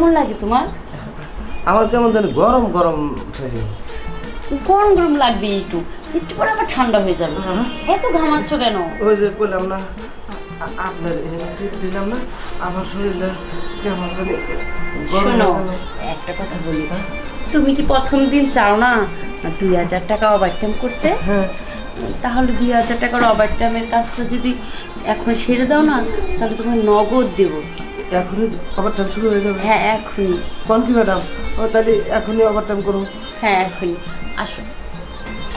কেমন লাগে তোমার? আমার কেমন জানি গরম গরম। গরম গরম লাগবে একটু। একটু পরে আবার ঠান্ডা হয়ে যাবে। এত ঘামাচ্ছ কেন? ওই যে বললাম না আপনার দিলাম না আমার শরীরটা কেমন গরম শোনো একটা কথা বলি তুমি কি প্রথম দিন চাও না দুই হাজার টাকা ওভার টাইম করতে? হ্যাঁ। তাহলে দুই হাজার টাকার ওভার টাইমের কাজটা যদি এখন সেরে দাও না তাহলে তোমায় নগদ দেবো। এখনই ওভার টাইম শুরু হয়ে যাবে। হ্যাঁ এখনই। কোন কি ম্যাডাম ও তাহলে এখনই ওভার টাইম করুন হ্যাঁ এখনই। আসো।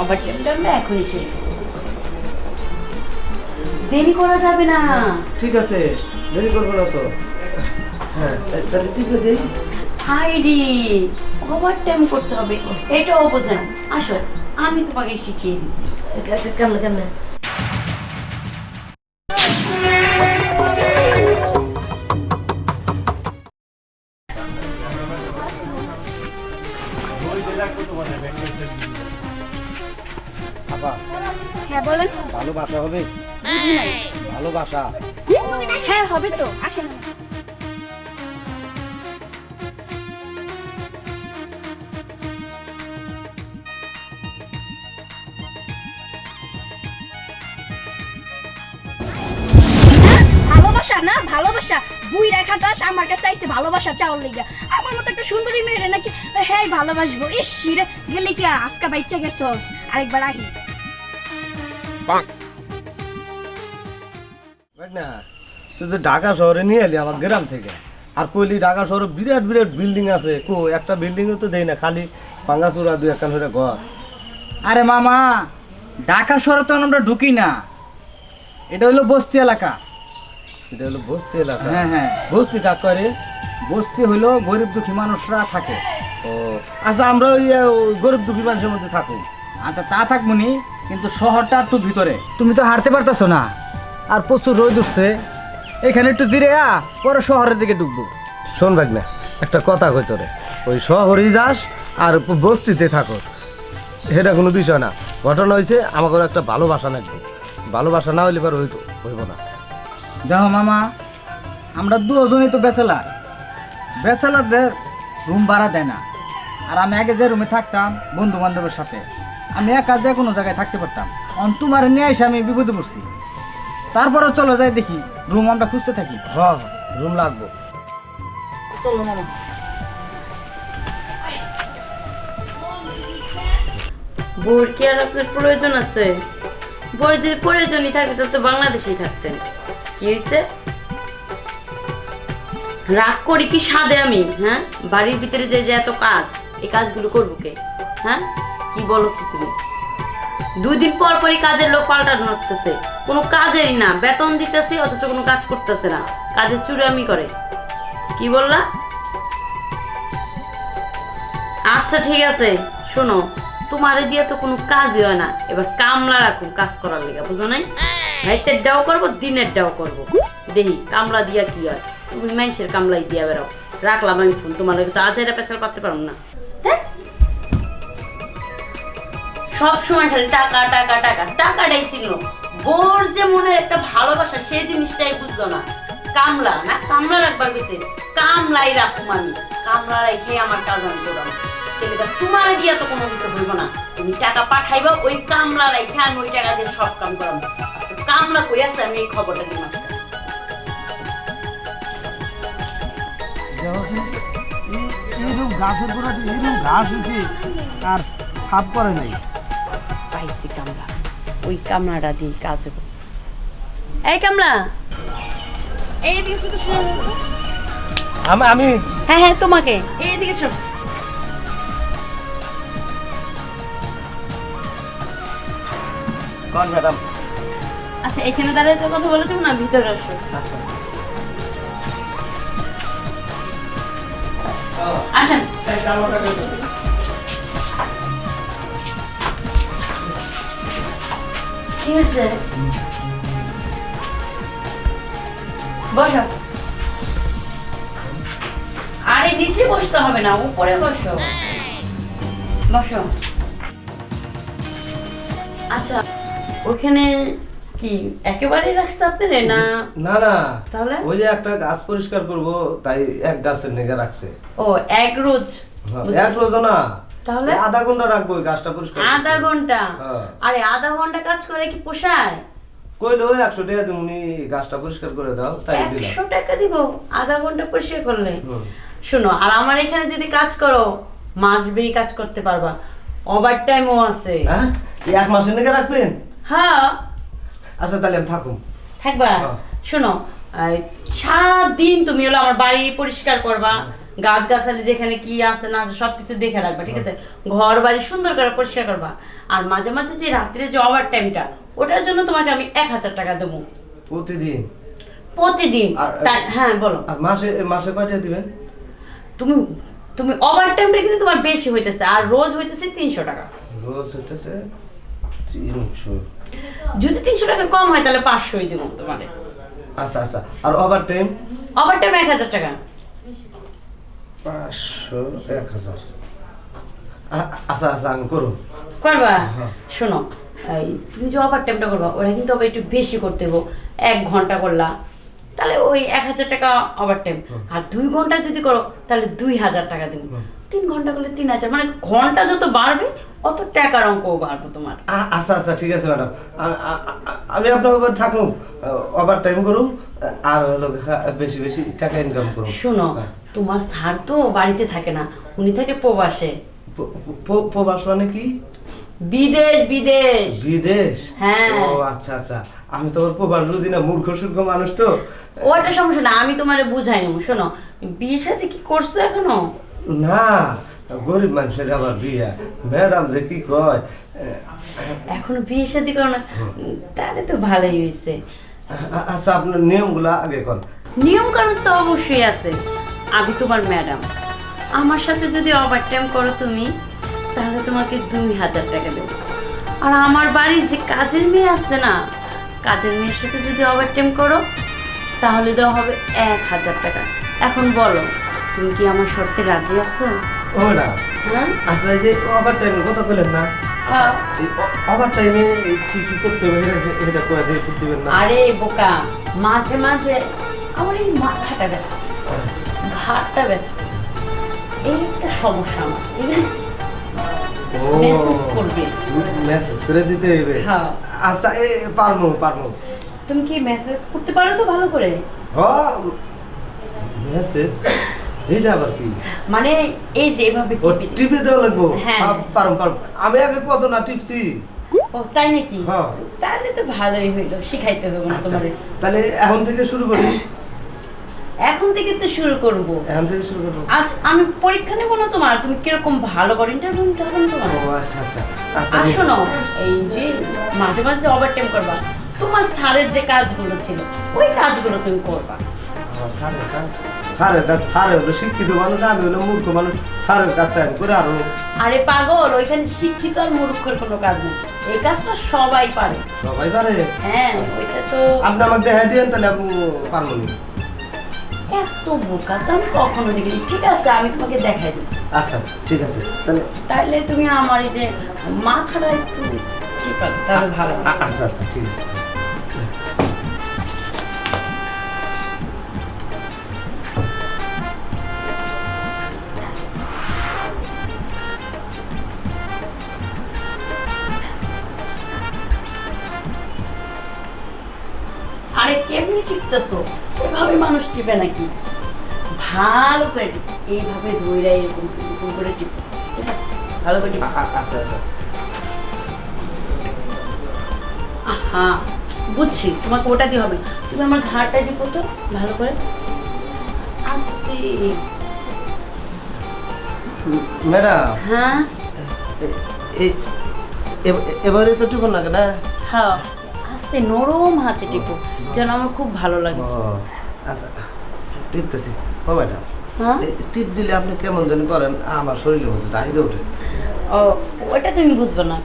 ওভার টাইমটা আমরা এখনই শেষ দেরি করা যাবে না। ঠিক আছে। দেরি করব না তো। হ্যাঁ তাহলে ঠিক আছে। হাইরি ওভার টাইম করতে হবে। এটাও বোঝে না আসো আমি তোমাকে শিখিয়ে দিচ্ছি কেমন কেমন? হ্যাঁ বলেন। ভালোবাসা হবে? ভালোবাসা? হ্যাঁ হবে তো আসেন। ভালোবাসা না ভালোবাসা। বুই আমার কাছে আইসে ভালোবাসা চাওয়ার লেগে আমার মতো একটা সুন্দরী মেয়ে নাকি হ্যাঁ ভালোবাসবো। ইস রে গেলে কি আজকা বাইচা গেছস? আরেকবার আহিস। না তুই তো ঢাকা শহরে নিয়ে এলি আমার গ্রাম থেকে। আর কইলি ঢাকা শহরে বিরাট বিরাট বিল্ডিং আছে। কো একটা বিল্ডিংও তো দেই না খালি পাঙ্গাচুরা দুই একখান হয়ে ঘর। আরে মামা ঢাকা শহরে তো আমরা ঢুকি না। এটা হলো বস্তি এলাকা। এটা হলো বস্তি এলাকা? হ্যাঁ হ্যাঁ। বস্তি কাক করে? বস্তি হলো গরিব দুঃখী মানুষরা থাকে। ও আচ্ছা আমরা ওই গরিব দুঃখী মানুষের মধ্যে থাকুন। আচ্ছা তা থাকবনি কিন্তু শহরটা একটু ভিতরে। তুমি তো হাঁটতে পারতেছো না। আর প্রচুর রোদ উঠছে। এখানে একটু জিরে আ পরে শহরের দিকে ঢুকবো। শোন না একটা কথা কই তোরে। ওই শহরেই যাস আর বস্তিতে থাকো। সেটা কোনো বিষয় না। ঘটনা হয়েছে আমাকে একটা ভালোবাসা লাগবে। ভালোবাসা না হইলে এবার হইতো হইব না। দেখো মামা আমরা দুজনই তো বেচেলার বেচেলারদের রুম ভাড়া দেয় না। আর আমি আগে যে রুমে থাকতাম বন্ধু বান্ধবের সাথে। আমি একা যে কোনো জায়গায় থাকতে পারতাম। অন তোমার নিয়ে এসে আমি বিপদে পড়ছি। তারপরে চলো যাই দেখি রুম আমরা খুঁজতে থাকি। হ্যাঁ রুম লাগবো। চলো মামা বোর কি আর আপনার প্রয়োজন আছে? বোর যদি প্রয়োজনই থাকে তো বাংলাদেশেই থাকতেন। কি হয়েছে রাগ করি কি সাদে আমি হ্যাঁ? বাড়ির ভিতরে যে যে এত কাজ এই কাজগুলো করব কে? হ্যাঁ? কি বলো কি তুমি? দুই দিন পর পরই কাজের লোক পাল্টানো হতেছে কোনো কাজেরই না, বেতন দিতেছে, অথচ কোনো কাজ করতেছে না। কাজের চুরামি করে। কি বললা? আচ্ছা ঠিক আছে, শোনো, তোমারে দিয়ে তো কোনো কাজই হয় না। এবার কামলা রাখুন কাজ করার লেগে, বুঝো নাই? রাইতের ডাও করব, দিনের ডাও করব। দেখি, কামলা দিয়া কি হয়? তুমি মানুষের কামলাই দিয়া বেরাও রাখলাম আমি ফোন, তোমার তো আজ এটা পেছাল পারতে পারো না। ধ্যাৎ। সব সময় খালি টাকা টাকা টাকা, টাকাটাই ছিল বোর যে মনের একটা ভালোবাসা সেই জিনিসটাই বুঝলো না। কামলা না? কামলা রাখবার গেছে কামলাই রাখুম আমি। কামলা রেখে আমার কাজ আমি তোমার দিয়া তো কোনো কিছু হইব না। তুমি টাকা পাঠাইবা, ওই কামলা রেখে আমি ওই টাকা দিয়ে সব কাম করাম। কামলা কই আছে? আমি এই খবরটা মাঝখানে। এইরকম গাছের এইরকম ঘাস হয়েছে আর করে নাই। পাইছি কামলা। ওই কামলাটা দিয়ে কাজ হইব। এই কামলা! এই দিকে শুধু আমি আমি হ্যাঁ হ্যাঁ তোমাকে। এইদিকে শোন। কন ম্যাডাম? আচ্ছা এখানে দাঁড়িয়ে তো কথা বলে তুমি না ভিতরে আসো। আসেন। কি হয়েছে বসো। আরে নিচে বসতে হবে না উপরে বসো। বসো। আচ্ছা ওখানে কি একেবারে রাখছে আপনারে না? না না। তাহলে? ওই যে একটা গাছ পরিষ্কার করব তাই এক গাছের নেগে রাখছে। ও এক রোজ? হ্যাঁ, এক রোজ না। তাহলে? আধা ঘণ্টা রাখব গাছটা পরিষ্কার আধা ঘণ্টা? হ্যাঁ। আরে আধা ঘণ্টা কাজ করে কি পোষায়? কইলো একশো টাকা তুমি গাছটা পরিষ্কার করে দাও তাই দিলাম। একশো টাকা দিব? আধা ঘণ্টা পরিষ্কার করলে। শোনো আর আমার এখানে যদি কাজ করো মাস বেই কাজ করতে পারবা। ওভার টাইমও আছে। হ্যাঁ? এক মাসের নেগে রাখবেন? হ্যাঁ। আচ্ছা তাহলে থাকুন থাকবা? হ্যাঁ। শোনো আহ, সারাদিন তুমি হলো আমার বাড়ি পরিষ্কার করবা। গাছ গাছালি যেখানে কি আছে না আছে সবকিছু দেখে রাখবা ঠিক আছে? ঘর বাড়ি সুন্দর করে পরিষ্কার করবা। আর মাঝে মাঝে যে রাত্রে যে ওভার টাইমটা ওটার জন্য তোমাকে আমি এক হাজার টাকা দেবো। প্রতিদিন? প্রতিদিন। হ্যাঁ বলো। মাসে মাসে কয়টা দিবেন তুমি তুমি ওভার টাইমটা কিন্তু তোমার বেশি হইতেছে আর রোজ হইতেছে তিনশো টাকা। রোজ হইতেছে তিনশো। যদি তিনশো টাকা কম হয় তাহলে পাঁচশোই দেবো তোমাকে আচ্ছা আচ্ছা। আর ওভার টাইম ওভার টাইম এক হাজার টাকা। পাঁচশো এক হাজার। আচ্ছা আচ্ছা আমি করুন। করবা হ্যাঁ। শোনো এই তুমি যে ওভার টাইমটা করবা ওরা কিন্তু আবার একটু বেশি করতে হব। এক ঘণ্টা করলা। তাহলে ওই এক হাজার টাকা ওভার টাইম আর দুই ঘণ্টা যদি করো তাহলে দুই হাজার টাকা দেবো। তিন ঘণ্টা করলে তিন হাজার। মানে ঘণ্টা যত বাড়বে অত টাকার অঙ্কও বাড়বো তোমার। আচ্ছা আচ্ছা ঠিক আছে ম্যাডাম। আমি আপনার উপর থাকুন ওভার টাইম করুন আর হলো বেশি বেশি টাকা ইনকাম করুন। শোনো হ্যাঁ। তোমার স্যার তো বাড়িতে থাকে না উনি থাকে প্রবাসে। প্রবাস মানে কি? বিদেশ বিদেশ। বিদেশ? হ্যাঁ। ও আচ্ছা আচ্ছা। আমি তো ওর প্রবাস বুঝি না মূর্খ সূর্খ মানুষ তো। ওটা সমস্যা না আমি তোমারে বুঝাই নেব শোনো। বিয়ের সাথে কি করছ এখনও? না গরিব মানুষের আবার বিয়া। ম্যাডাম যে কি কয়? এখন বিয়ে শাদী করো না তাহলে তো ভালোই হয়েছে আচ্ছা আপনার নিয়মগুলা আগে কর নিয়ম কানুন তো অবশ্যই আছে। আমি তোমার ম্যাডাম। আমার সাথে যদি ওভার টাইম করো তুমি তাহলে তোমাকে দুই হাজার টাকা দেবো। আর আমার বাড়ির যে কাজের মেয়ে আছে না কাজের মেয়ের সাথে যদি ওভার টাইম করো তাহলে দেওয়া হবে এক হাজার টাকা। এখন বলো তুমি কি আমার শর্তে রাজি আছো? ও না হ্যাঁ? আচ্ছা যে ওভার টাইমের কথা বললেন না হ্যাঁ। টাইমে কি কি করতে হবে এটা- এটা করে দিয়ে করতে না। আরে বোকা মাঝে মাঝে আমার এই মাথাটা ব্যথা। ঘাটটা ব্যথা এই একটা সমস্যা আমার মেসেজ করবে। মেসেজ করে দিতে হবে। হ্যাঁ। আচ্ছা এ পারব পারব। তুমি কি মেসেজ করতে পারো তো ভালো করে? হ মেসেজ এটা আবার কি? মানে এই যে এভাবে টিপে দেওয়া লাগবো? হ্যাঁ। আমি আগে কত না টিপছি? ও তাই নাকি? হ্যাঁ। তাহলে তো ভালোই হইল শিখাইতে হবে না আচ্ছা তাহলে এখন থেকে শুরু করি। এখন থেকে তো শুরু করব। এখন থেকে শুরু করব। আজ আমি পরীক্ষা নেব না তোমার? তুমি কীরকম ভালো করো ইন্টারভিউ হবে তোমার? ও আচ্ছা আচ্ছা আচ্ছা। শোনো এই যে মাঝে মাঝে ওভার টাইম করবা। তোমার স্যারের যে কাজগুলো ছিল ওই কাজগুলো তুমি করবা। স্যারের কাজ স্যারের কাজ স্যারের হলো শিক্ষিত মানুষ আমি হলো মূর্খ মানুষ স্যারের কাজটা আমি করে আরও। আরে পাগল ওইখানে শিক্ষিত আর মূর্খের কোনো কাজ নেই। এই কাজটা সবাই পারে। সবাই পারে? হ্যাঁ ওইটা তো আপনি আমাকে দেখা দিয়েন তাহলে আপনি পারব না। এত বোকা তো আমি কখনো দেখিনি। ঠিক আছে আমি তোমাকে দেখাই দিই। আচ্ছা ঠিক আছে তাহলে তাহলে তুমি আমার এই যে মাথাটা একটু তাহলে ভালো আচ্ছা আচ্ছা ঠিক আছে। আরে কেমনি টিপতেছো? এভাবে মানুষ টিপে নাকি? ভালো করে এইভাবে ধরে এরকম এরকম করে টিপ? ভালো করে টিপ। আচ্ছা আচ্ছা। আহা বুঝছি। তোমাকে ওটা দিয়ে হবে তুমি আমার ঘাড়টা টিপো তো ভালো করে। আস্তে। ম্যাডাম। হ্যাঁ? এবারে তো টিপন না? কেন হ্যাঁ। আস্তে নরম হাতে টিপো যেন আমার খুব ভালো লাগে। আচ্ছা টিপতেছি ও ম্যাডাম হ্যাঁ? টিপ দিলে আপনি কেমন জানি করেন আমার শরীরের মধ্যে চাহিদা ওঠে। ও ওটা তুমি বুঝবে না।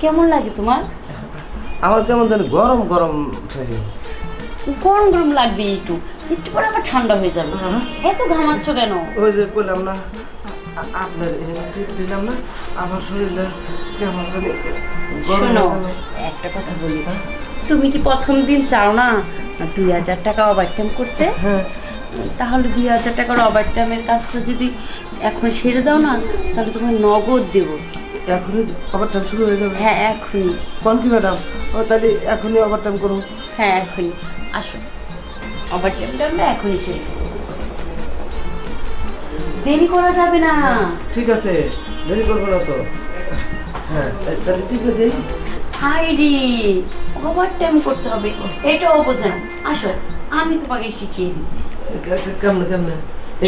কেমন লাগে তোমার? আমার কেমন জানি গরম গরম থাকে। গরম গরম লাগবে একটু। একটু পরে আবার ঠান্ডা হয়ে যাবে। এত ঘামাচ্ছ কেন? ওই যে বললাম না আপনার টিপ দিলাম না আমার শরীরটা কেমন জানি গরম শোনো একটা কথা বলি। তুমি কি প্রথম দিন চাও না দুই হাজার টাকা ওভার টাইম করতে। হ্যাঁ। তাহলে দুই হাজার টাকার ওভার টাইমের কাজটা যদি এখন সেরে দাও না তাহলে তোমায় নগদ দেবো। এখনই ওভার টাইম শুরু হয়ে যাবে? হ্যাঁ এখনই। কোন কি ম্যাডাম? ও তাহলে এখনই ওভার টাইম করুন হ্যাঁ এখনই। আসো। ওভার টাইমটা আমরা এখনই শেষ দেরি করা যাবে না। ঠিক আছে। দেরি করব না তো। হ্যাঁ তাহলে ঠিক আছে। হাই ওভার টাইম করতে হবে। এটাও বোঝে না আসো আমি তোমাকে শিখিয়ে দিচ্ছি। কেমন কেমন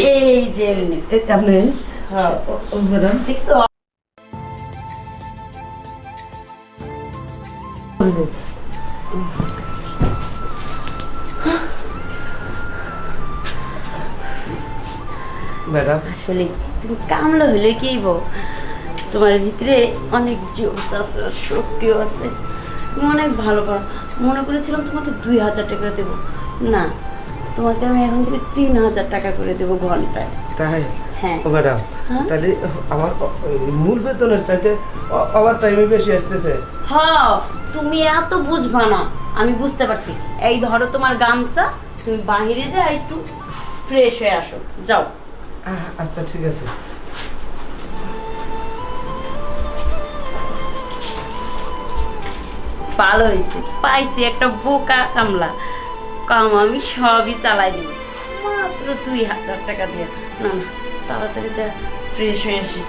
এই যে আপনি হ্যাঁ ম্যাডাম দেখছ? ম্যাডাম। আসলে তুমি কামলা হলে কি বো তোমার ভিতরে অনেক জোশ আছে শক্তিও আছে। তুমি অনেক ভালো পারো। মনে করেছিলাম তোমাকে দুই হাজার টাকা দেবো। না তোমাকে আমি এখন থেকে তিন হাজার টাকা করে দেবো ঘন্টায়। তাই? হ্যাঁ। ও ম্যাডাম হ্যাঁ? তাহলে আমার মূল বেতনের চাইতে ওভার টাইমে বেশি আসতেছে। তুমি এত বুঝবা না। আমি বুঝতে পারছি। এই ধরো তোমার গামছা তুমি বাহিরে যা একটু ফ্রেশ হয়ে আসো। যাও। আচ্ছা ঠিক আছে। ভালো হয়েছে পাইছি একটা বোকা কামলা। কাম আমি সবই চালাই দিব। মাত্র দুই হাজার টাকা দিয়ে। না না, তাড়াতাড়ি যা ফ্রেশ হয়ে আসি।